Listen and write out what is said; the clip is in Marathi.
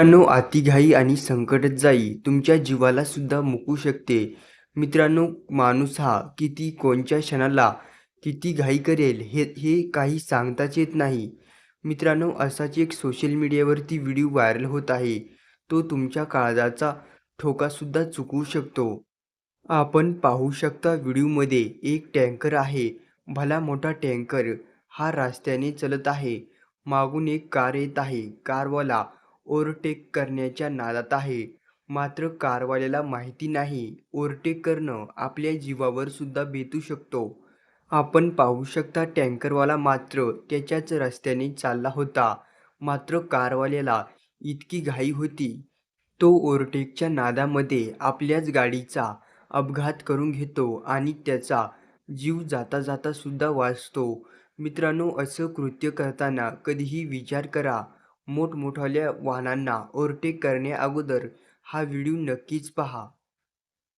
मित्रांनो अतिघाई आणि संकटच जाई तुमच्या जीवाला सुद्धा मुकू शकते. मित्रांनो माणूस हा किती कोणत्या क्षणाला किती घाई करेल हे हे काही सांगताच येत नाही. मित्रांनो असाच एक सोशल मीडियावरती व्हिडिओ व्हायरल होत आहे. तो तुमच्या काळजाचा ठोकासुद्धा चुकवू शकतो. आपण पाहू शकता व्हिडिओमध्ये एक टँकर आहे. भला मोठा टँकर हा रस्त्याने चलत आहे. मागून एक कार येत आहे. कारवाला ओव्हरटेक करण्याच्या नादात आहे. मात्र कारवाल्याला माहिती नाही ओव्हरटेक करणं आपल्या जीवावर सुद्धा बेतू शकतो. आपण पाहू शकता टँकरवाला मात्र त्याच्याच रस्त्याने चालला होता. मात्र कारवाल्याला इतकी घाई होती. तो ओव्हरटेकच्या नादामध्ये आपल्याच गाडीचा अपघात करून घेतो आणि त्याचा जीव जाता जाता सुद्धा वाचतो. मित्रांनो असं कृत्य करताना कधीही विचार करा. मोठमोठाल्या वाहनांना ओव्हरटेक करण्याअगोदर हा व्हिडिओ नक्कीच पहा.